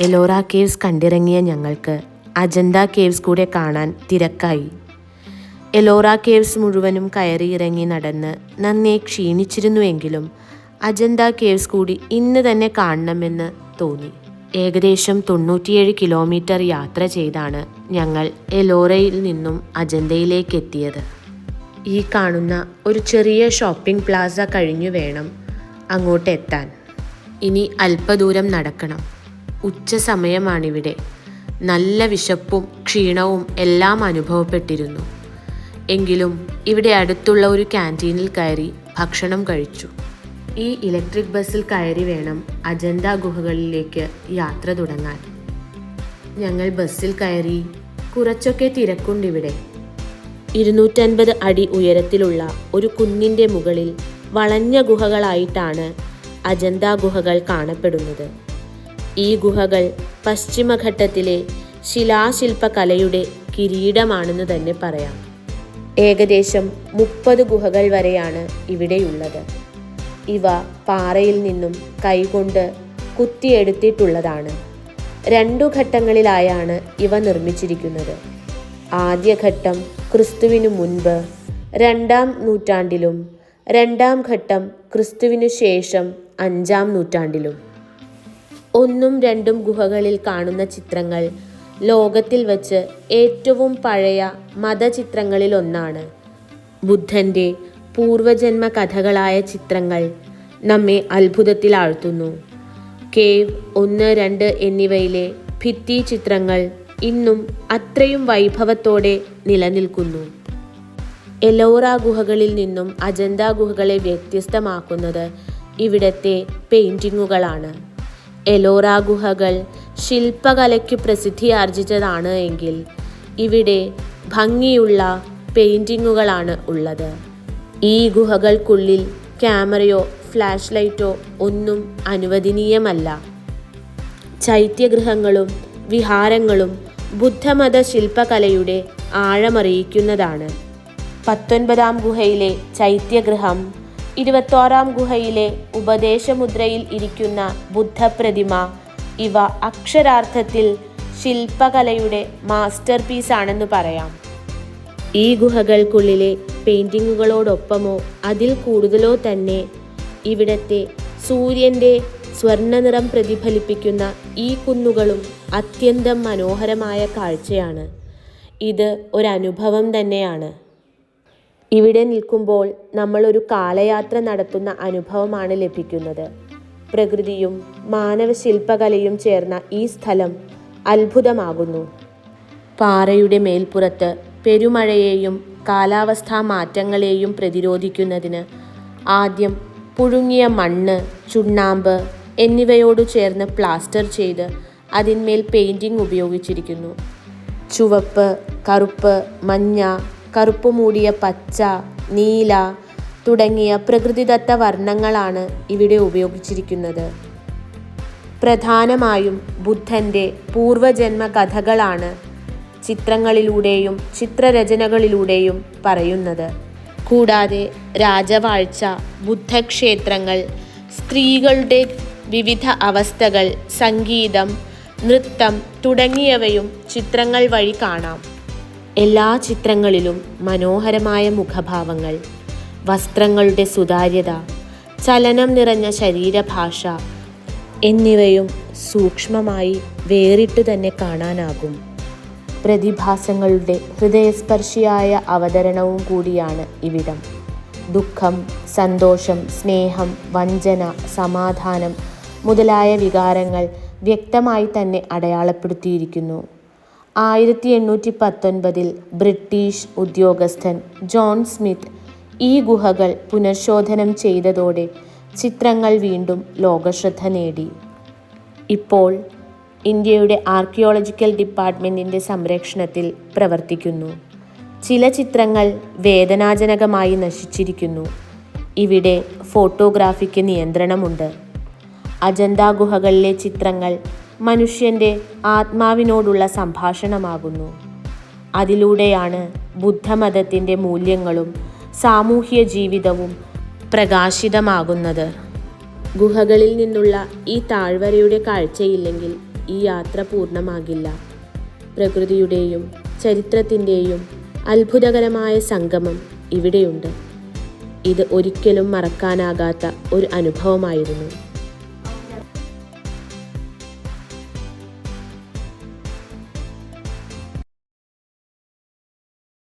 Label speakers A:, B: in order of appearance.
A: Ellora caves കണ്ടിറങ്ങിയ ഞങ്ങൾക്ക് Ajanta caves കൂടെ കാണാൻ തിരക്കായി. എലോറ കേവ്സ് മുഴുവനും കയറി കയറിയിറങ്ങി നടന്ന് നന്നേ ക്ഷീണിച്ചിരുന്നുവെങ്കിലും അജന്ത കേവ്സ് കൂടി ഇന്ന് തന്നെ കാണണമെന്ന് തോന്നി. ഏകദേശം തൊണ്ണൂറ്റിയേഴ് കിലോമീറ്റർ യാത്ര ചെയ്താണ് ഞങ്ങൾ എലോറയിൽ നിന്നും അജന്തയിലേക്ക് എത്തിയത് ഈ കാണുന്ന ഒരു ചെറിയ ഷോപ്പിംഗ് പ്ലാസ കഴിഞ്ഞു വേണം അങ്ങോട്ട് എത്താൻ ഇനി അല്പദൂരം നടക്കണം. ഉച്ച സമയമാണിവിടെ നല്ല വിശപ്പും ക്ഷീണവും എല്ലാം അനുഭവപ്പെട്ടിരുന്നു. എങ്കിലും ഇവിടെ അടുത്തുള്ള ഒരു ക്യാന്റീനിൽ കയറി ഭക്ഷണം കഴിച്ചു. ഈ ഇലക്ട്രിക് ബസ്സിൽ കയറി വേണം അജന്ത ഗുഹകളിലേക്ക് യാത്ര തുടങ്ങാൻ. ഞങ്ങൾ ബസ്സിൽ കയറി കുറച്ചൊക്കെ തിരക്കുണ്ടിവിടെ. ഇരുന്നൂറ്റൻപത് അടി ഉയരത്തിലുള്ള ഒരു കുന്നിന്റെ മുകളിൽ വളഞ്ഞ ഗുഹകളായിട്ടാണ് അജന്ത ഗുഹകൾ കാണപ്പെടുന്നത്. ഈ ഗുഹകൾ പശ്ചിമഘട്ടത്തിലെ ശിലാശില്പകലയുടെ കിരീടമാണെന്ന് തന്നെ പറയാം. ഏകദേശം മുപ്പത് ഗുഹകൾ വരെയാണ് ഇവിടെയുള്ളത്. ഇവ പാറയിൽ നിന്നും കൈകൊണ്ട് കുത്തിയെടുത്തിട്ടുള്ളതാണ്. രണ്ടു ഘട്ടങ്ങളിലായാണ് ഇവ നിർമ്മിച്ചിരിക്കുന്നത്. ആദ്യഘട്ടം ക്രിസ്തുവിനു മുൻപ് രണ്ടാം നൂറ്റാണ്ടിലും രണ്ടാം ഘട്ടം ക്രിസ്തുവിനു ശേഷം അഞ്ചാം നൂറ്റാണ്ടിലും. ഒന്നും രണ്ടും ഗുഹകളിൽ കാണുന്ന ചിത്രങ്ങൾ. ലോകത്തിൽ വച്ച് ഏറ്റവും പഴയ മതചിത്രങ്ങളിൽ ഒന്നാണ് ബുദ്ധന്റെ പൂർവജന്മ കഥകളായ ചിത്രങ്ങൾ നമ്മെ അത്ഭുതത്തിൽ ആഴ്ത്തുന്നു. കേവ് ഒന്ന് രണ്ട് എന്നിവയിലെ ഭിത്തി ചിത്രങ്ങൾ ഇന്നും അത്രയും വൈഭവത്തോടെ നിലനിൽക്കുന്നു. എലോറ ഗുഹകളിൽ നിന്നും അജന്ത ഗുഹകളെ വ്യത്യസ്തമാക്കുന്നത് ഇവിടത്തെ പെയിന്റിങ്ങുകളാണ് എലോറ ഗുഹകൾ ശില്പകലയ്ക്ക് പ്രസിദ്ധിയാർജിച്ചതാണ് എങ്കിൽ ഇവിടെ ഭംഗിയുള്ള പെയിന്റിങ്ങുകളാണ് ഉള്ളത്. ഈ ഗുഹകൾക്കുള്ളിൽ ക്യാമറയോ ഫ്ലാഷ് ലൈറ്റോ ഒന്നും അനുവദനീയമല്ല. ചൈത്യഗൃഹങ്ങളും വിഹാരങ്ങളും ബുദ്ധമത ശില്പകലയുടെ ആഴമറിയിക്കുന്നതാണ്. പത്തൊൻപതാം ഗുഹയിലെ ചൈത്യഗൃഹം ഇരുപത്തോറാം ഗുഹയിലെ ഉപദേശമുദ്രയിൽ ഇരിക്കുന്ന ബുദ്ധപ്രതിമ. ഇവ അക്ഷരാർത്ഥത്തിൽ ശില്പകലയുടെ മാസ്റ്റർ പീസാണെന്ന് പറയാം. ഈ ഗുഹകൾക്കുള്ളിലെ പെയിന്റിങ്ങുകളോടൊപ്പമോ അതിൽ കൂടുതലോ തന്നെ ഇവിടത്തെ സൂര്യന്റെ സ്വർണനിറം പ്രതിഫലിപ്പിക്കുന്ന ഈ കുന്നുകളും അത്യന്തം മനോഹരമായ കാഴ്ചയാണ്. ഇത് ഒരനുഭവം തന്നെയാണ്. ഇവിടെ നിൽക്കുമ്പോൾ നമ്മൾ ഒരു കാലയാത്ര നടത്തുന്ന അനുഭവമാണ് ലഭിക്കുന്നത്. പ്രകൃതിയും മാനവ ശില്പകലയും ചേർന്ന ഈ സ്ഥലം അത്ഭുതമാകുന്നു. പാറയുടെ മേൽപ്പുറത്ത് പെരുമഴയെയും കാലാവസ്ഥാ മാറ്റങ്ങളെയും പ്രതിരോധിക്കുന്നതിന് ആദ്യം പുഴുങ്ങിയ മണ്ണ് ചുണ്ണാമ്പ് എന്നിവയോട് ചേർന്ന് പ്ലാസ്റ്റർ ചെയ്ത് അതിന്മേൽ പെയിന്റിംഗ് ഉപയോഗിച്ചിരിക്കുന്നു. ചുവപ്പ് കറുപ്പ് മഞ്ഞ കറുപ്പ് മൂടിയ പച്ച നീല തുടങ്ങിയ പ്രകൃതിദത്ത വർണങ്ങളാണ് ഇവിടെ ഉപയോഗിച്ചിരിക്കുന്നത്. പ്രധാനമായും ബുദ്ധന്റെ പൂർവജന്മ കഥകളാണ് ചിത്രങ്ങളിലൂടെയും ചിത്രരചനകളിലൂടെയും പറയുന്നത്. കൂടാതെ രാജവാഴ്ച ബുദ്ധക്ഷേത്രങ്ങൾ സ്ത്രീകളുടെ വിവിധ അവസ്ഥകൾ സംഗീതം നൃത്തം തുടങ്ങിയവയും ചിത്രങ്ങൾ വഴി കാണാം. എല്ലാ ചിത്രങ്ങളിലും മനോഹരമായ മുഖഭാവങ്ങൾ വസ്ത്രങ്ങളുടെ സുതാര്യത ചലനം നിറഞ്ഞ ശരീരഭാഷ എന്നിവയും സൂക്ഷ്മമായി വേറിട്ട് തന്നെ കാണാനാകും. പ്രതിഭാസങ്ങളുടെ ഹൃദയസ്പർശിയായ അവതരണവും കൂടിയാണ് ഇവിടം. ദുഃഖം സന്തോഷം സ്നേഹം വഞ്ചന സമാധാനം മുതലായ വികാരങ്ങൾ വ്യക്തമായി തന്നെ അടയാളപ്പെടുത്തിയിരിക്കുന്നു. ആയിരത്തി എണ്ണൂറ്റി പത്തൊൻപതിൽ ബ്രിട്ടീഷ് ഉദ്യോഗസ്ഥൻ ജോൺ സ്മിത്ത് ഈ ഗുഹകൾ പുനഃശോധനം ചെയ്തതോടെ ചിത്രങ്ങൾ വീണ്ടും ലോകശ്രദ്ധ നേടി. ഇപ്പോൾ ഇന്ത്യയുടെ ആർക്കിയോളജിക്കൽ ഡിപ്പാർട്ട്മെന്റിന്റെ സംരക്ഷണത്തിൽ പ്രവർത്തിക്കുന്നു. ചില ചിത്രങ്ങൾ വേദനാജനകമായി നശിച്ചിരിക്കുന്നു. ഇവിടെ ഫോട്ടോഗ്രാഫിക്ക് നിയന്ത്രണമുണ്ട്. അജന്ത ഗുഹകളിലെ ചിത്രങ്ങൾ മനുഷ്യന്റെ ആത്മാവിനോടുള്ള സംഭാഷണമാകുന്നു. അതിലൂടെയാണ് ബുദ്ധമതത്തിന്റെ മൂല്യങ്ങളും സാമൂഹ്യ ജീവിതവും പ്രകാശിതമാകുന്നത്. ഗുഹകളിൽ നിന്നുള്ള ഈ താഴ്വരയുടെ കാഴ്ചയില്ലെങ്കിൽ ഈ യാത്ര പൂർണമാകില്ല. പ്രകൃതിയുടെയും ചരിത്രത്തിന്റെയും അത്ഭുതകരമായ സംഗമം ഇവിടെയുണ്ട്. ഇത് ഒരിക്കലും മറക്കാനാകാത്ത ഒരു അനുഭവമായിരുന്നു.